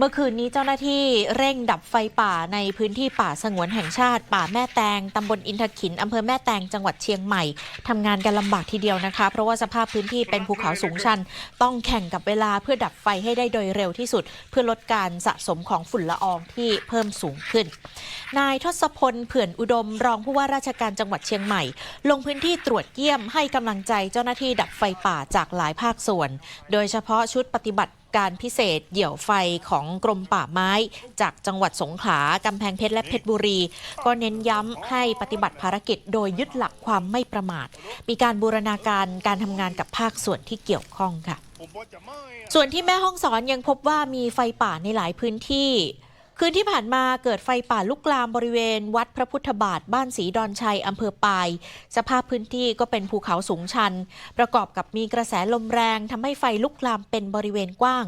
เมื่อคืนนี้เจ้าหน้าที่เร่งดับไฟป่าในพื้นที่ป่าสงวนแห่งชาติ ป่าแม่แตงตำบลอินทขินอำเภอแม่แตงจังหวัดเชียงใหม่ทำงานกันลำบากทีเดียวนะคะ เพราะว่าสภาพพื้นที่เป็นภูเขาสูงชัน ต้องแข่งกับเวลาเพื่อดับไฟให้ได้โดยเร็วที่สุด เพื่อลดการสะสมของฝุ่นละอองที่เพิ่มสูงขึ้น นายทศพลเผื่อนอุดมรองผู้ว่าราชการจังหวัดเชียงใหม่ ลงพื้นที่ตรวจเยี่ยมให้กำลังใจเจ้าหน้าที่ดับไฟป่าจากหลายภาคส่วน โดยเฉพาะชุดปฏิบัติ การพิเศษ เหยี่ยวไฟของกรมป่าไม้ จากจังหวัดสงขลากำแพงเพชรและเพชรบุรี ก็เน้นย้ำให้ปฏิบัติภารกิจ โดยยึดหลักความไม่ประมาท มีการบูรณาการการทำงานกับภาคส่วนที่เกี่ยวข้องค่ะ ส่วนที่แม่ห้องสอนยังพบว่ามีไฟป่าในหลายพื้นที่ คืนที่ผ่านมาเกิดไฟป่าลุกลามบริเวณ วัดพระพุทธบาทบ้านศรีดอนชัยอำเภอปาย สภาพพื้นที่ก็เป็นภูเขาสูงชัน ประกอบกับมีกระแสลมแรงทำให้ไฟลุกลามเป็นบริเวณกว้าง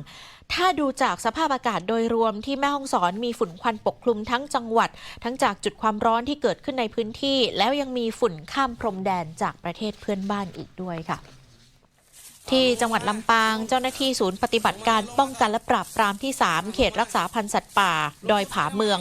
ถ้าดูจากสภาพอากาศโดยรวมที่แม่ห้องสอนมีฝุ่นควันปกคลุมทั้งจังหวัด ทั้งจากจุดความร้อนที่เกิดขึ้นในพื้นที่ แล้วยังมีฝุ่นข้ามพรมแดนจากประเทศเพื่อนบ้านอีกด้วยค่ะ ที่จังหวัดลำปาง เจ้าหน้าที่ศูนย์ปฏิบัติการป้องกันและปราบปรามที่ 3 เขตรักษาพันธุ์สัตว์ป่า ดอยผาเมือง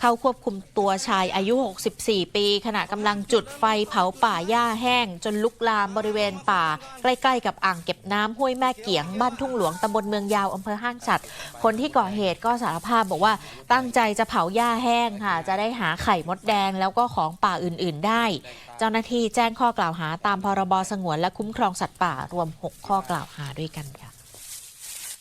เข้าควบคุมตัวชายอายุ 64 ปี ขณะกำลังจุดไฟเผาป่าหญ้าแห้ง จนลุกลามบริเวณป่า ใกล้ ๆ กับอ่างเก็บน้ำห้วยแม่เกียง บ้านทุ่งหลวงตำบลเมืองยาวอำเภอห้างฉัด คนที่ก่อเหตุก็สารภาพบอกว่าตั้งใจจะเผาหญ้าแห้งค่ะ จะได้หาไข่มดแดงแล้วก็ของป่าอื่น ๆ ได้ เจ้าหน้าที่แจ้งข้อกล่าวหาตามพรบสงวนและคุ้มครองสัตว์ป่ารวม 6ข้อกล่าวหาด้วยกันค่ะ